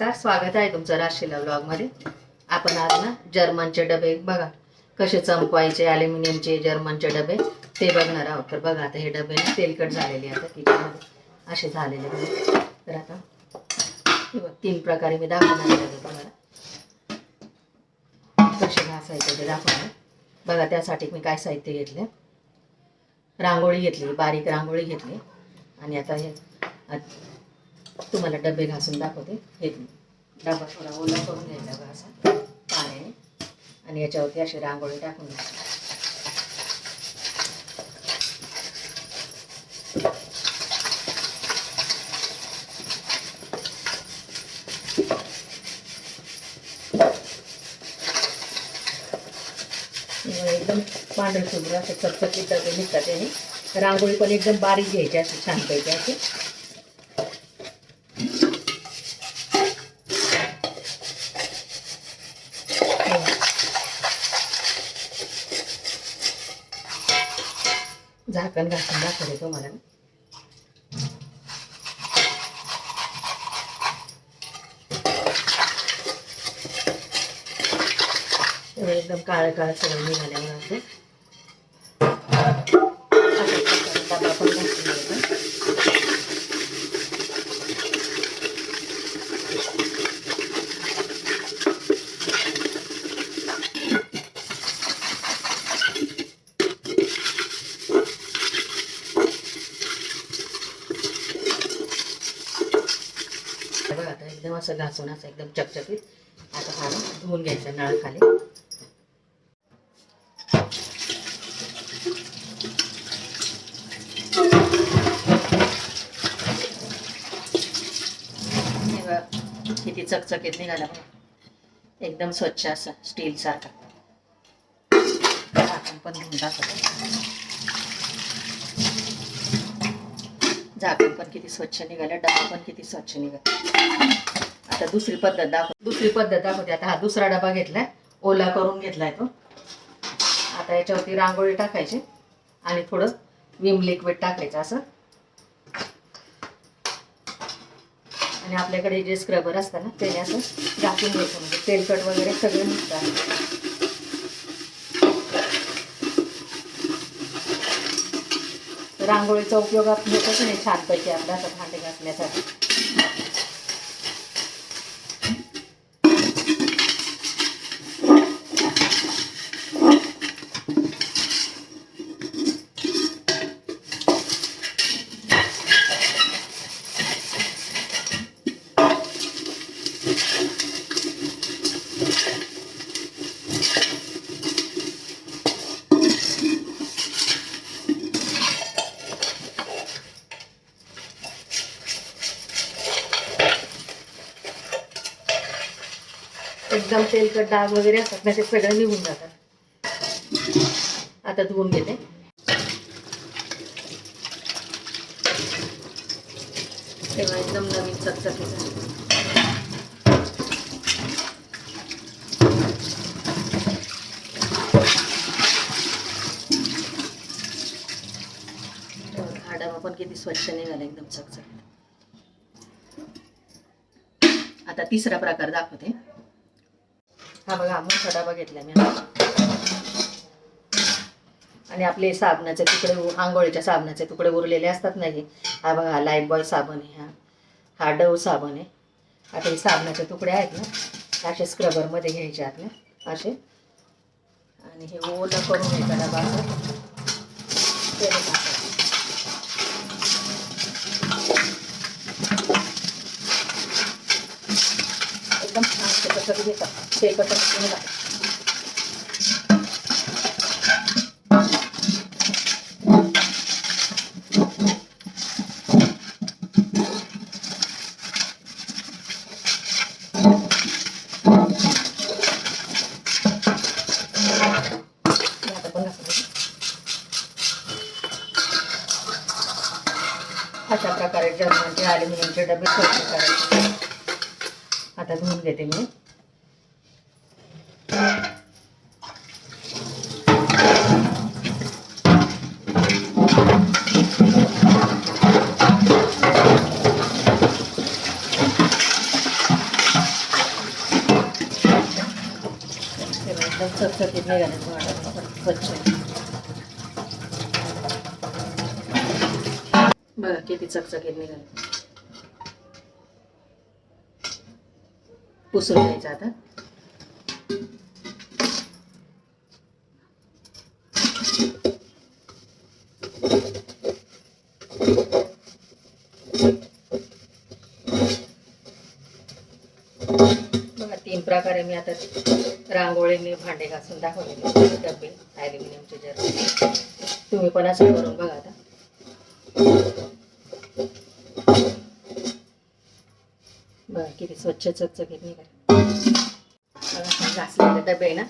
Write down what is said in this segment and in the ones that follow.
नमस्कार स्वागत आहे तुमचं राशीला ब्लॉगमध्ये आपण आज ना जर्मनचे डबे बघा कसे चमकवायचे ॲल्युमिनियमचे जर्मनचे डबे ते बघणार आहोत. तर बघा आता हे डबे ना तेलकट झालेले आता किचनमध्ये. असे झालेले बघा. तर आता हे बघ तीन प्रकारे मी दाखवणार तुम्हाला. कसे घासायचे ते दाखवणार बघा त्यासाठी मी काय साहित्य घेतले? रांगोळी घेतली बारीक रांगोळी घेतली. आणि आता हे तुम्हाला डबे घासून दाखवते. हे डबा थोडा ओला करून घ्यायचा बघा असा. पाण्याने. आणि याच्यावरती अशी रांगोळी टाकून द्यायची एकदम पांढरे शुभ्र असे चकचकीत डबे निघतात त्याने रांगोळी पण एकदम बारीक घ्यायची अशी छानपैकी अशी. झाकण घासून दाखवते तुम्हाला मी. त्यामुळे एकदम काळं काळं सगळं निघाल्यामुळे असं अशा प्रकारे डबा पण घासून घ्यायचा. हे बघा आता एकदम असं घासून असं एकदम चकचकीत. आता हा धुवून घ्यायचं नळ खाली किती चकचकीत निघाला एकदम स्वच्छ असं स्टील सारखा. झाकण पण धुवून टाकतो झाकण पण किती स्वच्छ निघालं डबा पण किती स्वच्छ निघाला. आता दुसरी पद्धत दाखव दुसरी पद्धत दाखवते. आता हा दुसरा डबा घेतलाय. ओला करून घेतलाय तो. आता याच्यावरती रांगोळी टाकायची आणि थोडं विम लिक्विड टाकायचं असं. आणि आपल्याकडे जे स्क्रबर असतं ना त्याने असं टाकून घ्यायचं म्हणजे तेलकट वगैरे सगळे निघतात. रांगोळीचा उपयोग आपण होतोच नाही छानपैकी आपला असं भांडे घासण्यासाठी. एकदम तेलकट डाग वगैरे असतात ना ते सगळे निघून जातात. आता धुवून घेते. तेव्हा एकदम नवीन चकचकीत पण किती स्वच्छ निघाला एकदम चकचक आता तिसरा प्रकार दाखवते. हा बघा मोठा खडाबा घेतला मी. आणि आपले साबणाचे तुकडे उ- आंघोळीच्या साबणाचे तुकडे उरलेले असतात नाही हा. बघा हा लाईफ बॉय साबण आहे हा. हा डव साबण आहे. आता हे साबणाचे तुकडे आहेत ना असे स्क्रबरमध्ये घ्यायचे आपल्या असे. आणि हे ओलं करून घ्यायचा डबा असं तेल टाकायचं. एकदम छान ते कसं घेतात ते कसं निघा अशा प्रकारे जर्मनचे ॲल्युमिनियमचे डबे स्वच्छ करायचे. आता धुवून घेते मी. निघाले. स्वच्छ बघा किती चकचकीत निघाले? पुसून घ्यायचं आता बघा तीन प्रकारे मी आता रांगोळी मी भांडे घासून दाखवलेले डबे ॲल्युमिनियमचे जर तुम्ही पण असं करून बघा आता. बरं किती स्वच्छ चकचकीत घेत नाही का? घासलेले डबे ना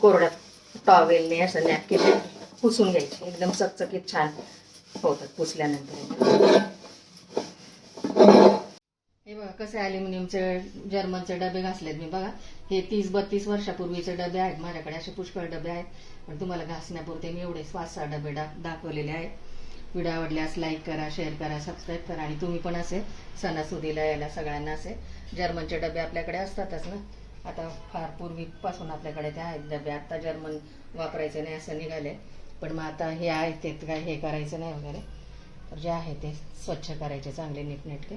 कोरड्यात टॉवेलने असं नॅपकिन पुसून घ्यायचे. एकदम चकचकीत छान होतात पुसल्यानंतर हे बघा कसे अल्युमिनियमचे जर्मनचे डबे घासलेत मी बघा. हे तीस बत्तीस वर्षापूर्वीचे डबे आहेत. माझ्याकडे असे पुष्कळ डबे आहेत. पण तुम्हाला घासण्यापुरते मी एवढे पाच सहा डबे दाखवलेले आहेत. व्हिडिओ आवडल्यास लाईक करा शेअर करा सबस्क्राईब करा. आणि तुम्ही पण असे सणासुदीला यायला सगळ्यांना असे जर्मनचे डबे आपल्याकडे असतातच ना. आता फार पूर्वीपासून आपल्याकडे ते आहेत डबे. आता जर्मन वापरायचे नाही असं निघाले पण मग आता हे आहे ते काय हे करायचं नाही वगैरे. तर जे आहे ते स्वच्छ करायचे चांगले नीटनेटके.